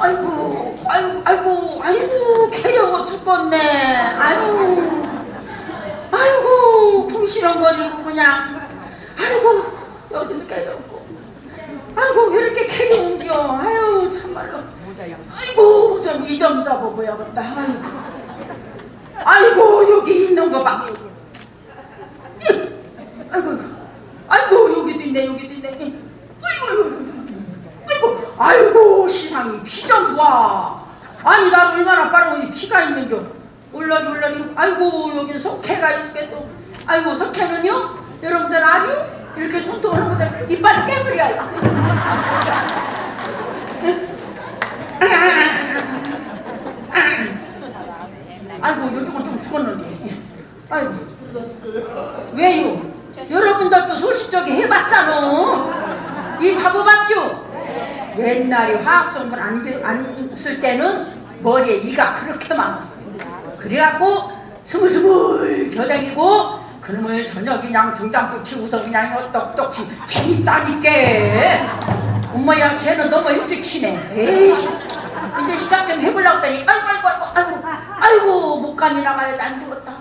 아이고, 아이고, 아이고, 아이고, 개려워 죽겠네. 아유, 아이고, 궁시렁거리고 그냥. 아이고, 여기도 개려고. 아이고, 왜 이렇게 개려운겨. 아유, 참말로. 아이고, 좀 이 점 잡아보야겠다. 아이고. 아이고, 여기 있는 거 봐. 아이고, 아이고, 여기도 있네, 여기도 있네. 아이고, 아이고, 아이고, 아이고, 세상에 피좀 봐. 아니, 나 얼마나 빠르고 이 피가 있는겨. 올라리. 아이고, 여기 석회가 있게 또. 아이고, 석회는요? 여러분들 아니요? 이렇게 손톱을 하면 이빨 깨버려요. 아이고, 요쪽은 좀 죽었는데. 아이고. 왜요? 여러분들도 소식적이 해봤잖아. 이 잡아봤죠? 옛날에 화학성분 안, 안쓸 때는 머리에 이가 그렇게 많았어요. 그래갖고 스물스물 겨다니고 그놈을 저녁 그냥 등장도 치고서 그냥 떡떡치 재밌다니까. 엄마야 쟤는 너무 일찍 치네. 이제 시작 좀 해보려고 했더니 아이고 아이고 아이고 아이고 목간이 나가야지 안 되겠다.